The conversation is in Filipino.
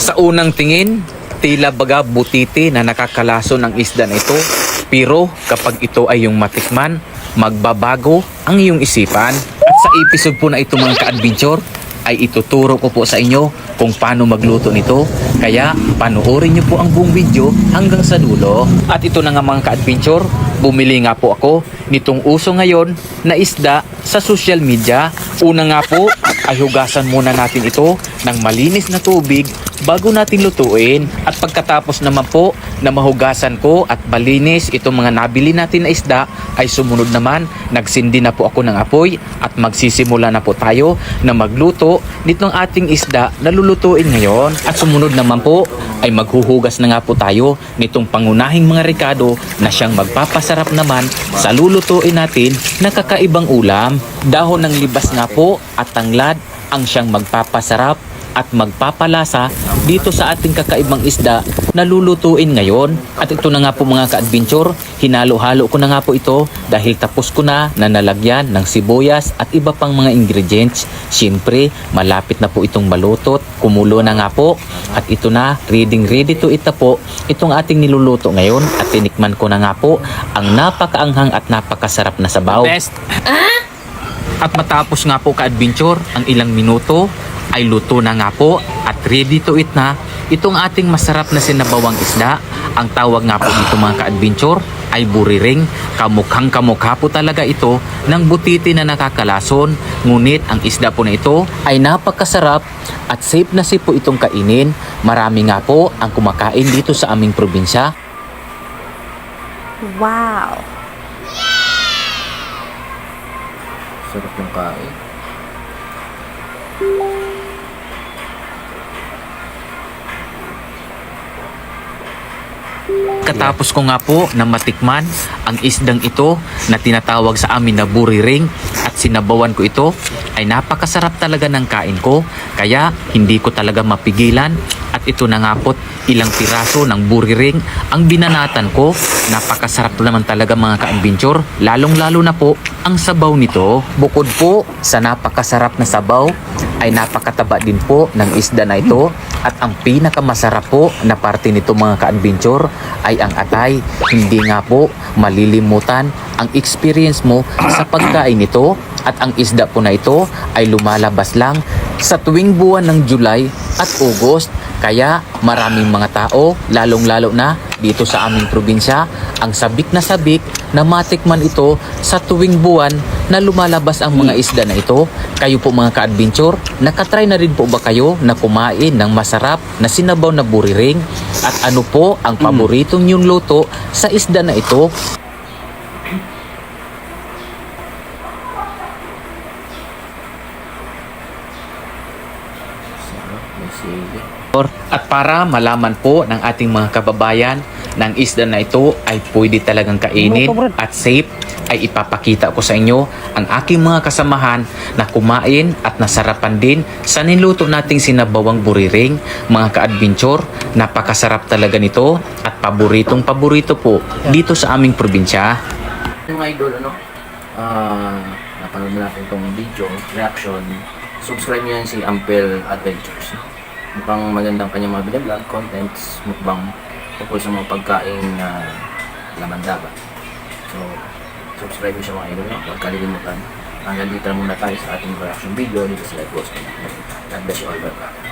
Sa unang tingin, tila baga butiti na nakakalaso ng isda na ito. Pero kapag ito ay yung matikman, magbabago ang iyong isipan. At sa episode po na ito mga ka-adventure, ay ituturo ko po sa inyo kung paano magluto nito. Kaya panoorin niyo po ang buong video hanggang sa dulo. At ito na nga mga ka-adventure, bumili nga po ako nitong uso ngayon na isda sa social media. Una nga po ay hugasan muna natin ito ng malinis na tubig bago natin lutuin. At pagkatapos naman po na mahugasan ko at malinis itong mga nabili natin na isda ay sumunod naman nagsindi na po ako ng apoy at magsisimula na po tayo na magluto nitong ating isda na lulutuin ngayon. At sumunod naman po ay maghuhugas na nga po tayo nitong pangunahing mga rekado na siyang magpapasarap naman sa lulutuin natin na kakaibang ulam. Dahon ng libas nga po at tanglad ang siyang magpapasarap at magpapalasa dito sa ating kakaibang isda na lulutuin ngayon. At ito na nga po mga ka-adventure, hinalo-halo ko na nga po ito dahil tapos ko na na nalagyan ng sibuyas at iba pang mga ingredients. Siyempre, malapit na po itong malutot, kumulo na nga po. At ito na, ready ready to eat na po itong ating niluluto ngayon at tinikman ko na nga po ang napakaanghang at napakasarap na sabaw. Best! At matapos nga po ka-adventure, ang ilang minuto ay luto na nga po at ready to eat na itong ating masarap na sinabawang isda. Ang tawag nga po dito mga ka-adventure ay buriring. Kamukhang kamukha po talaga ito ng butiti na nakakalason. Ngunit ang isda po na ito ay napakasarap at safe na safe po itong kainin. Marami nga po ang kumakain dito sa aming probinsya. Wow! Sarap yung kain. Katapos ko nga po na matikman ang isdang ito na tinatawag sa amin na buriring at sinabawan ko ito ay napakasarap talaga ng kain ko kaya hindi ko talaga mapigilan. At ito na nga po ilang piraso ng buriring ang binanatan ko. Napakasarap naman talaga mga ka-adventure. Lalong lalo na po ang sabaw nito. Bukod po sa napakasarap na sabaw ay napakataba din po ng isda na ito. At ang pinakamasarap po na parte nito mga ka-adventure ay ang atay. Hindi nga po malilimutan ang experience mo sa pagkain nito at ang isda po na ito ay lumalabas lang sa tuwing buwan ng July at August. Kaya maraming mga tao, lalong-lalo na dito sa aming probinsya, ang sabik na sabik na matikman ito sa tuwing buwan na lumalabas ang mga isda na ito. Kayo po mga ka-adventure, nakatry na rin po ba kayo na kumain ng masarap na sinabaw na buriring? At ano po ang paboritong yung luto sa isda na ito? At para malaman po ng ating mga kababayan ng isda na ito ay pwede talagang kainin at safe ay ipapakita ko sa inyo ang aking mga kasamahan na kumain at nasarapan din sa niluto nating sinabawang buriring mga ka-adventure napakasarap talaga nito at paboritong paborito po dito sa aming probinsya Yung idol, ano? Ah, napanood na natin tong video, reaction. Subscribe nyo yan si Ampel Adventures. Mukhang magandang kanyang mga binablog, contents, mukbang tungkol sa mga pagkain na laman dapat. So, subscribe nyo siya mga idol, no? Huwag kalilimutan. Hanggang dito na muna tayo sa ating reaction video dito sa Live Post. God bless you all. Bye-bye.